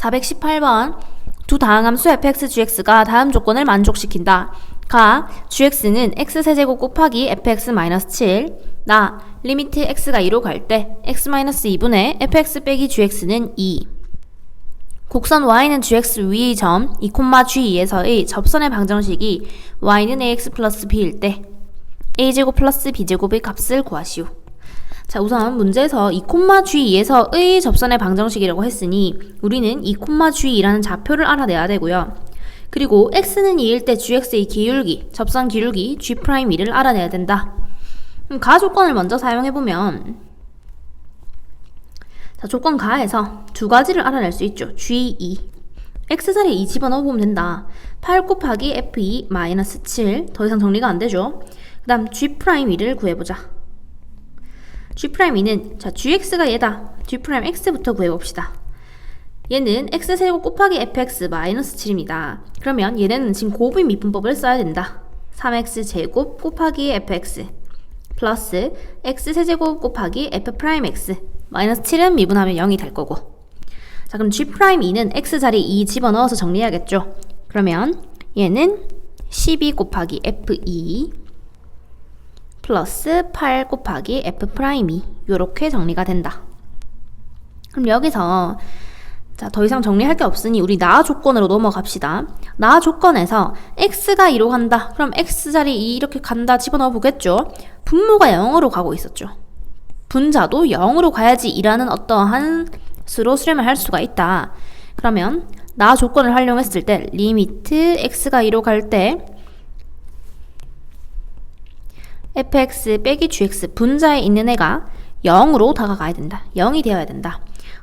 418번 두 다항함수 fx, gx가 다음 조건을 만족시킨다. 가 gx는 x세제곱 곱하기 fx-7 나 리미트 x가 2로 갈 때 x-2분의 fx 빼기 gx는 2 곡선 y는 gx 위의 점 2, g2에서의 접선의 방정식이 y는 ax 플러스 b일 때 a제곱 플러스 b제곱의 값을 구하시오. 자, 우선 문제에서 2,g2에서의 접선의 방정식이라고 했으니 우리는 2,g2라는 좌표를 알아내야 되고요. 그리고 x는 2일 때 gx의 기울기, 접선 기울기 g'2를 알아내야 된다. 그럼 가 조건을 먼저 사용해보면 자, 조건 가에서 두 가지를 알아낼 수 있죠. g2 x자리에 2 집어넣어보면 된다. 8 곱하기 f2 마이너스 7. 더 이상 정리가 안 되죠. 그 다음 g'2를 구해보자. G'2는 자 gx가 얘다. g'x부터 구해봅시다. 얘는 x세제곱 곱하기 fx 마이너스 7입니다. 그러면 얘네는 지금 곱의 미분법을 써야 된다. 3x제곱 곱하기 fx 플러스 x세제곱 곱하기 f'x 마이너스 7은 미분하면 0이 될 거고 자 그럼 g'2는 x자리 2 집어넣어서 정리해야겠죠. 그러면 얘는 12 곱하기 f2 플러스 8 곱하기 f'2 이렇게 정리가 된다. 그럼 여기서 자, 더 이상 정리할 게 없으니 우리 나 조건으로 넘어갑시다. 나 조건에서 x가 2로 간다. 그럼 x자리 2 이렇게 간다 집어넣어 보겠죠. 분모가 0으로 가고 있었죠. 분자도 0으로 가야지 이라는 어떠한 수로 수렴을 할 수가 있다. 그러면 나 조건을 활용했을 때 리미트 x가 2로 갈 때 fx 빼기 gx 분자에 있는 애가 0으로 다가가야 된다. 0이 되어야 된다.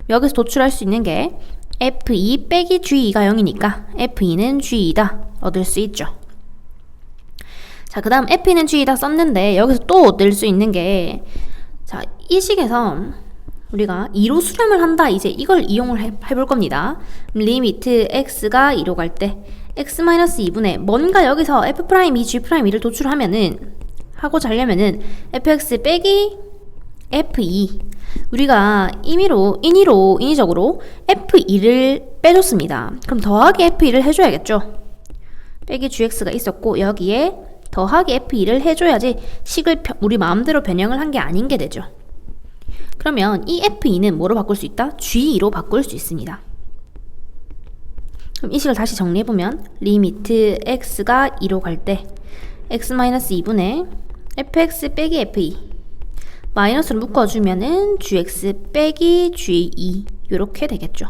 여기서 도출할 수 있는 게 f2 빼기 g2가 0이니까 f2는 g2다. 얻을 수 있죠. 자, 그 다음 f2는 g2다 썼는데 여기서 또 얻을 수 있는 게 자, 이 식에서 우리가 2로 수렴을 한다. 이제 이걸 이용을 해, 해볼 겁니다. 리미트 x가 2로 갈 때 x-2분의 뭔가 여기서 f'2, g'2를 도출하면은 하고 자려면은 fx 빼기 f2 우리가 임의로 인의로 인위적으로 f2를 빼줬습니다. 그럼 더하기 f2를 해줘야겠죠. 빼기 gx가 있었고 여기에 더하기 f2를 해줘야지 식을 우리 마음대로 변형을 한 게 아닌 게 되죠. 그러면 이 f2는 뭐로 바꿀 수 있다? g2로 바꿀 수 있습니다. 그럼 이 식을 다시 정리해보면 리미트 x가 2로 갈 때 x-2분의 fx 빼기 f2 마이너스를 묶어주면은 gx 빼기 g2 이렇게 되겠죠.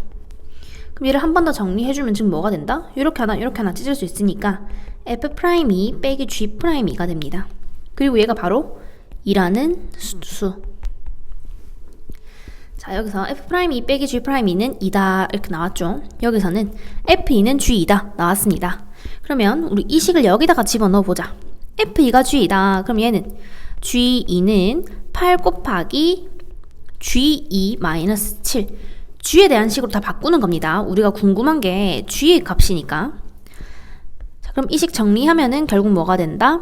그럼 얘를 한 번 더 정리해주면 지금 뭐가 된다? 이렇게 하나 이렇게 하나 찢을 수 있으니까 f'2 빼기 g'2가 됩니다. 그리고 얘가 바로 2라는 수. 자 여기서 f'2 빼기 g'2는 2다 이렇게 나왔죠. 여기서는 f2는 g2다 나왔습니다. 그러면 우리 이 식을 여기다가 집어넣어 보자. F2가 G이다. 그럼 얘는 G2는 8 곱하기 G2 마이너스 7. G에 대한 식으로 다 바꾸는 겁니다. 우리가 궁금한 게 G의 값이니까. 자, 그럼 이 식 정리하면은 결국 뭐가 된다?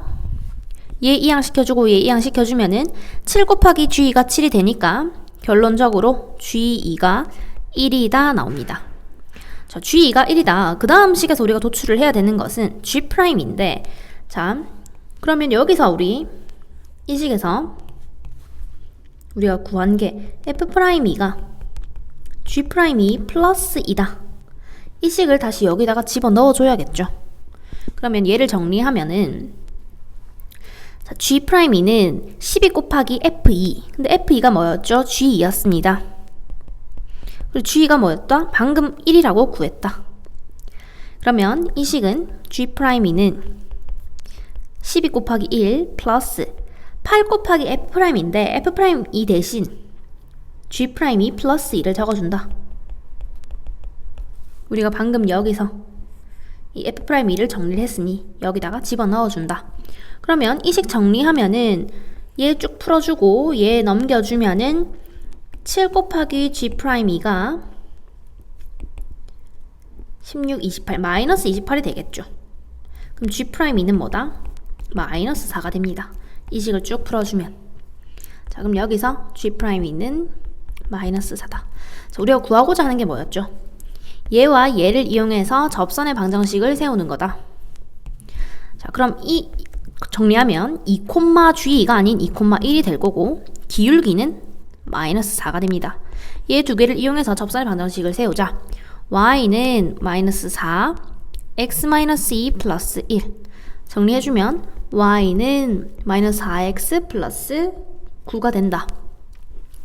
얘 이항 시켜주고 얘 이항 시켜주면은 7 곱하기 G가 7이 되니까 결론적으로 G2가 1이다 나옵니다. 자, G2가 1이다. 그 다음 식에서 우리가 도출을 해야 되는 것은 G'인데, 자, 그러면 여기서 우리 이 식에서 우리가 구한 게 f'2가 g'2 플러스 2다. 이 식을 다시 여기다가 집어 넣어줘야겠죠. 그러면 얘를 정리하면은 자, g'2는 12 곱하기 f2 근데 f2가 뭐였죠? g2였습니다. 그리고 g2가 뭐였다? 방금 1이라고 구했다. 그러면 이 식은 g'2는 12 곱하기 1 플러스 8 곱하기 f'인데 f'이 대신 g'이 플러스 2를 적어준다. 우리가 방금 여기서 이 f'2를 정리를 했으니 여기다가 집어넣어준다. 그러면 이 식 정리하면은 얘 쭉 풀어주고 얘 넘겨주면은 7 곱하기 g'2가 16, 28, 마이너스 28이 되겠죠. 그럼 g'2는 뭐다? 마이너스 4가 됩니다. 이 식을 쭉 풀어주면 자 그럼 여기서 G'는 마이너스 4다. 자, 우리가 구하고자 하는 게 뭐였죠? 얘와 얘를 이용해서 접선의 방정식을 세우는 거다. 자, 그럼 이 정리하면 2 콤마 G가 아닌 2 콤마 1이 될 거고 기울기는 마이너스 4가 됩니다. 얘 두 개를 이용해서 접선의 방정식을 세우자. y는 마이너스 4, x 마이너스 2 플러스 1. 정리해주면 y는 마이너스 4x 플러스 9가 된다.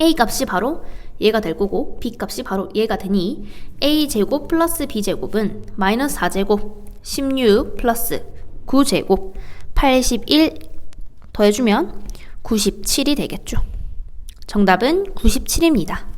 a 값이 바로 얘가 될 거고 b 값이 바로 얘가 되니 a 제곱 플러스 b 제곱은 마이너스 4제곱 16 플러스 9제곱 81 더해주면 97이 되겠죠. 정답은 97입니다.